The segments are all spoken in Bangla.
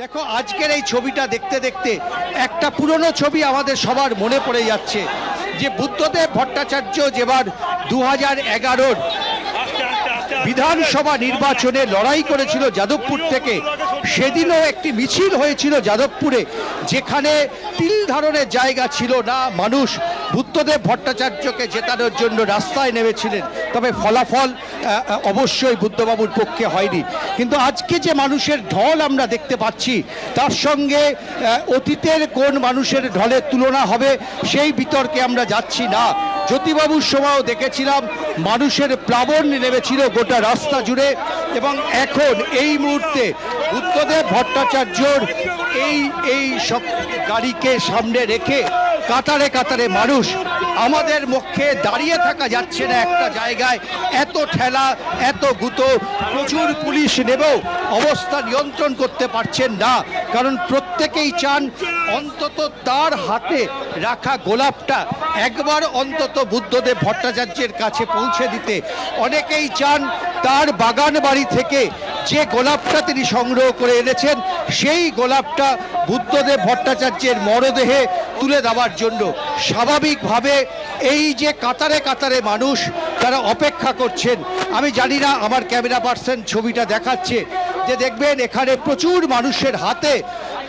দেখো, আজকের এই ছবিটা দেখতে দেখতে একটা পুরনো ছবি আমাদের সবার মনে পড়ে যাচ্ছে, যে বুদ্ধদেব ভট্টাচার্য যেবার দু হাজার এগারোর বিধানসভা নির্বাচনে লড়াই করেছিল যাদবপুর থেকে, সেদিনও একটি মিছিল হয়েছিল যাদবপুরে, যেখানে তিল ধারণের জায়গা ছিল না, মানুষ বুদ্ধদেব ভট্টাচার্যকে জেতানোর জন্য রাস্তায় নেমেছিলেন। তবে ফলাফল অবশ্যই বুদ্ধবাবুর পক্ষে হয়নি। কিন্তু আজকে যে মানুষের ঢল আমরা দেখতে পাচ্ছি, তার সঙ্গে অতীতের কোন মানুষের ঢলের তুলনা হবে, সেই বিতর্কে আমরা যাচ্ছি না। জ্যোতিবাবুর সময়ও দেখেছিলাম, মানুষের প্লাবন নেমেছিল গোটা রাস্তা জুড়ে এবং এখন এই মুহূর্তে বুদ্ধদেব ভট্টাচার্যর এই এই সব গাড়িকে সামনে রেখে কাতারে কাতারে মানুষ আমাদের মুখে দাঁড়িয়ে থাকা যাচ্ছে না একটা জায়গায়। এত ঠেলা, এত গুতো, প্রচুর পুলিশ নেবেও অবস্থা নিয়ন্ত্রণ করতে পারছেন না। কারণ প্রত্যেকেই চান অন্তত তার হাতে রাখা গোলাপটা একবার অন্তত বুদ্ধদেব ভট্টাচার্যের কাছে পৌঁছে দিতে। অনেকেই চান তার বাগান বাড়ি থেকে যে গোলাপটা তিনি সংগ্রহ করে এনেছেন, সেই গোলাপটা বুদ্ধদেব ভট্টাচার্যের মরদেহে তুলে দেওয়ার জন্য। স্বাভাবিকভাবে এই যে কাতারে কাতারে মানুষ তারা অপেক্ষা করছেন, আমি জানি না আমার ক্যামেরা পার্সন ছবিটা দেখাচ্ছে, যে দেখবেন এখানে প্রচুর মানুষের হাতে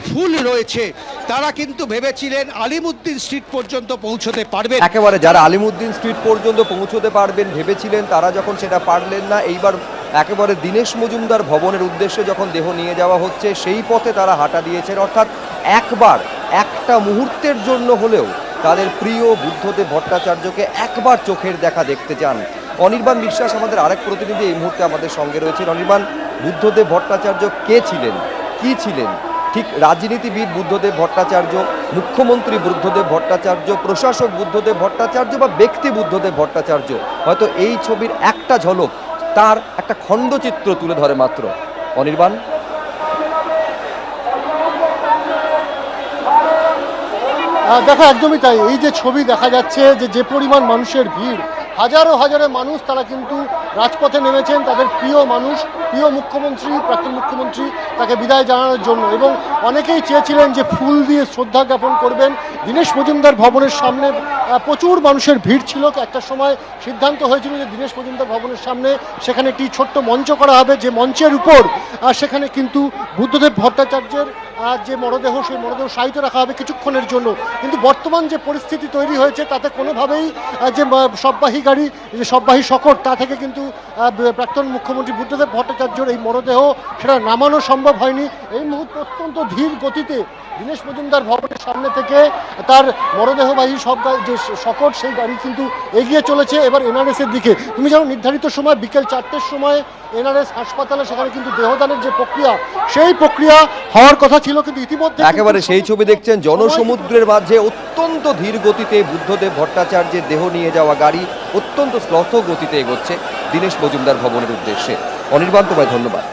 ফুল রয়েছে। তারা কিন্তু ভেবেছিলেন আলিমুদ্দিন স্ট্রিট পর্যন্ত পৌঁছতে পারবে একেবারে যারা আলিমুদ্দিন স্ট্রিট পর্যন্ত পৌঁছতে পারবেন, ভেবেছিলেন, তারা যখন সেটা পারলেন না, এইবার একেবারে দীনেশ মজুমদার ভবনের উদ্দেশ্যে যখন দেহ নিয়ে যাওয়া হচ্ছে, সেই পথে তারা হাঁটা দিয়েছেন। অর্থাৎ একবার, একটা মুহূর্তের জন্য হলেও তাদের প্রিয় বুদ্ধদেব ভট্টাচার্যকে একবার চোখের দেখা দেখতে চান। অনির্বাণ বিশ্বাস আমাদের আরেক প্রতিনিধি এই মুহূর্তে আমাদের সঙ্গে রয়েছেন। অনির্বাণ, বুদ্ধদেব ভট্টাচার্য কে ছিলেন? কি ছিলেন? ঠিক রাজনীতিবিদ বুদ্ধদেব ভট্টাচার্য, মুখ্যমন্ত্রী বুদ্ধদেব ভট্টাচার্য, প্রশাসক বুদ্ধদেব ভট্টাচার্য বা ব্যক্তি বুদ্ধদেব ভট্টাচার্য? হয়তো এই ছবির একটা ঝলক তার একটা খণ্ডচিত্র তুলে ধরে মাত্র। অনির্বাণ? দেখা, একদমই তাই। এই যে ছবি দেখা যাচ্ছে যে যে পরিমাণ মানুষের ভিড় হাজারো হাজারো মানুষ তারা কিন্তু রাজপথে নেমেছেন, তাদের প্রিয় মানুষ, প্রিয় মুখ্যমন্ত্রী, প্রাক্তন মুখ্যমন্ত্রী তাকে বিদায় জানানোর জন্য। এবং অনেকেই চেয়েছিলেন যে ফুল দিয়ে শ্রদ্ধা জ্ঞাপন করবেন। দীনেশ মজুমদার ভবনের সামনে প্রচুর মানুষের ভিড় ছিল। একটা সময় সিদ্ধান্ত হয়েছিল যে দীনেশ মজুমদার ভবনের সামনে সেখানে একটি ছোট্ট মঞ্চ করা হবে। যে মঞ্চের উপর সেখানে কিন্তু বুদ্ধদেব ভট্টাচার্যের যে মরদেহ, সেই মরদেহ সাহিত্য রাখা হবে কিছুক্ষণের জন্য। কিন্তু বর্তমান যে পরিস্থিতি তৈরি হয়েছে, তাতে কোনোভাবেই যে সববাহী গাড়ি, যে সববাহী শকট, তা থেকে কিন্তু প্রাক্তন মুখ্যমন্ত্রী বুদ্ধদেব ভট্টাচার্যর এই মরদেহ সেটা নামানো সম্ভব হয়নি। এই মুহূর্তে অত্যন্ত ধীর গতিতে দীনেশ মজুমদার ভবনের সামনে থেকে তার মরদেহবাহী সব যে শকট, সেই গাড়ি কিন্তু এগিয়ে চলেছে। এবার এনআরএস এর দিকে। তুমি জানো, নির্ধারিত সময় বিকেল চারটের সময় এনআরএস হাসপাতালে সেখানে কিন্তু দেহদানের যে প্রক্রিয়া, সেই প্রক্রিয়া হওয়ার কথা ছিল। কিন্তু ইতিমধ্যে একেবারে সেই ছবি দেখছেন জনসমুদ্রের মাঝে অত্যন্ত ধীর গতিতে বুদ্ধদেব ভট্টাচার্যের দেহ নিয়ে যাওয়া গাড়ি অত্যন্ত শ্লথ গতিতে এগোচ্ছে। দীনেশ মজুমদার ভবনের উদ্দেশ্যে। অনির্বাণ তোমায় ধন্যবাদ।